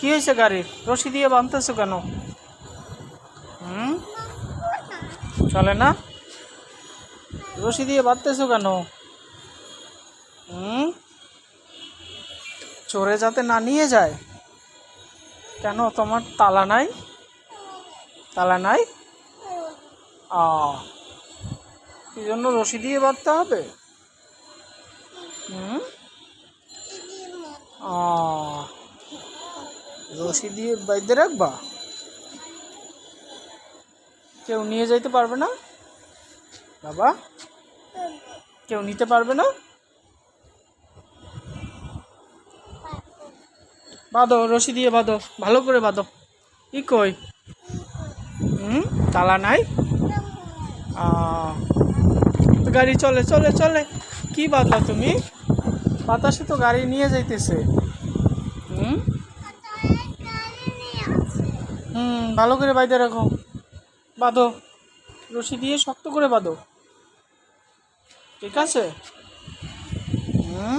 কি হয়েছে গাড়ির রশি দিয়ে বাঁধতেছো কেন? হুম? চলে না? রশি দিয়ে বাঁধতেছো কেন? হুম? চোরে যাতে না নিয়ে যায়। কেন তোমার তালা নাই? তালা নাই? আ এই জন্য রশি দিয়ে বাঁধতে হবে? হুম? আ রশি দিয়ে বাইতে রাখবা? কেউ নিয়ে যাইতে পারবে না? বাবা, কেউ নিতে পারবে না? বাঁধো, রশি দিয়ে বাঁধো, ভালো করে বাঁধো। ই কই? হুম, তালা নাই? গাড়ি চলে চলে চলে। কি বাঁধলা তুমি? বাতাসে তো গাড়ি নিয়ে যাইতেছে। হুম? হুম ভালো করে বাইতে রাখো। বাঁধো। রশি দিয়ে শক্ত করে বাঁধো। ঠিক আছে? হুম?